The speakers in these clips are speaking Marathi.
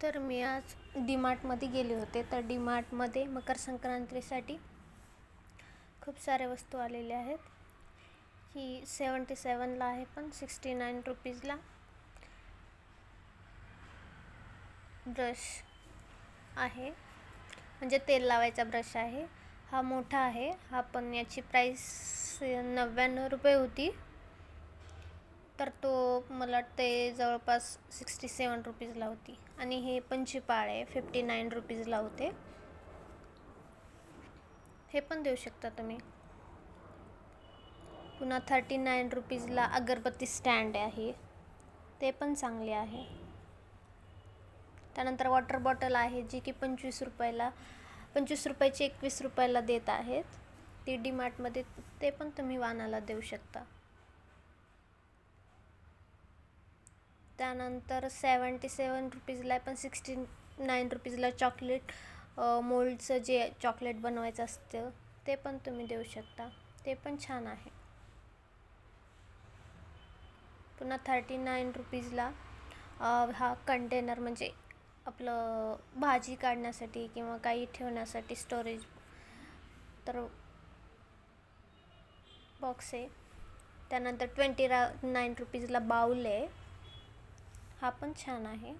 तर मी आज डीमार्टमध्ये गेले होते. तर डीमार्टमध्ये मकर संक्रांतीसाठी खूप साऱ्या वस्तू आलेल्या आहेत. ही सेवन्टी सेवनला आहे पण सिक्स्टी नाईन रुपीजला ब्रश आहे. म्हणजे तेल लावायचा ब्रश आहे. हा मोठा आहे. हा पण याची प्राईस नव्याण्णव रुपये होती. तर तो मला वाटते जवळपास सिक्स्टी सेवन रुपीजला होती. आणि हे पंचीपाळ आहे फिफ्टी नाईन रुपीजला होते. हे पण देऊ शकता तुम्ही. पुन्हा थर्टी नाईन रुपीजला अगरबत्ती स्टँड आहे. ते पण चांगले आहे. त्यानंतर वॉटर बॉटल आहे जी की पंचवीस रुपयाला पंचवीस रुपयाची एकवीस रुपयाला देत आहेत. ती डी मार्टमध्ये ते पण तुम्ही वानाला देऊ शकता. त्यानंतर सेवन्टी सेवन रुपीजला पण सिक्स्टी नाईन रुपीजला चॉकलेट मोल्डचं जे चॉकलेट बनवायचं असतं ते पण तुम्ही देऊ शकता. ते पण छान आहे. पुन्हा थर्टी नाईन रुपीजला हा कंटेनर म्हणजे आपलं भाजी काढण्यासाठी किंवा काही ठेवण्यासाठी स्टोरेज तर बॉक्स आहे. त्यानंतर ट्वेंटी रा नाईन रुपीजला बाऊल आहे. हा पण छान आहे.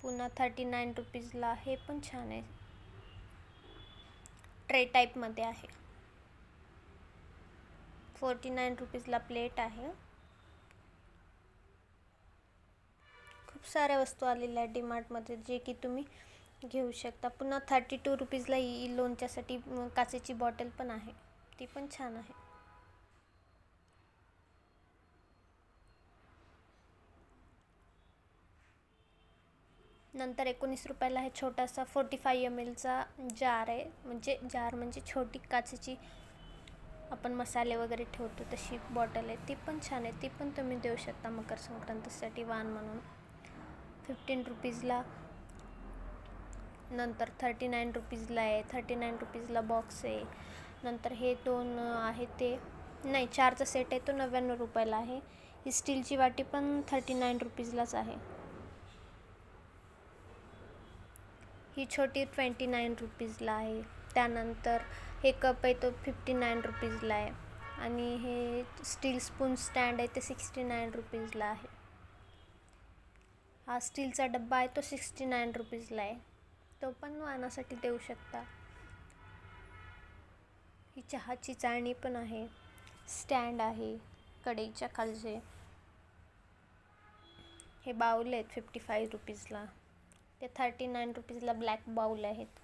पुन्हा थर्टी नाईन रुपीजला हे पण छान आहे. ट्रे टाईपमध्ये आहे. फोर्टी नाईन रुपीजला प्लेट आहे. खूप साऱ्या वस्तू आलेल्या आहेत डीमार्टमध्ये जे की तुम्ही घेऊ शकता. पुन्हा थर्टी टू रुपीजला ई लोणच्यासाठी काचेची बॉटल पण आहे. ती पण छान आहे. नंतर एकोणीस रुपयाला हे छोटासा फोर्टी फाय एम एलचा जार आहे. म्हणजे जार म्हणजे छोटी काचेची आपण मसाले वगैरे ठेवतो तशी बॉटल आहे. ती पण छान आहे. ती पण तुम्ही देऊ शकता मकर संक्रांतीसाठी वान म्हणून. फिफ्टीन रुपीजला नंतर थर्टी नाईन रुपीजला आहे. थर्टी नाईन रुपीजला बॉक्स आहे. नंतर हे दोन आहे ते. नाही चारचा सेट आहे. तो नव्याण्णव रुपयाला आहे. ही स्टीलची वाटी पण थर्टी नाईन रुपीजलाच आहे. ही छोटी ट्वेंटी नाईन रुपीजला आहे. त्यानंतर हे कप आहे तो फिफ्टी नाईन रुपीजला आहे. आणि हे स्टील स्पून स्टँड आहे ते सिक्स्टी नाईन रुपीजला आहे. हा स्टीलचा डब्बा आहे तो सिक्स्टी नाईन रुपीजला आहे. तो पण वाहनासाठी देऊ शकता. ही चहाची चाळणी पण आहे. स्टँड आहे कढईच्या खालचे. हे बावले आहेत फिफ्टी फाईव्ह रुपीजला. ते थर्टी नाईन रुपीजला ब्लॅक बाऊल आहेत.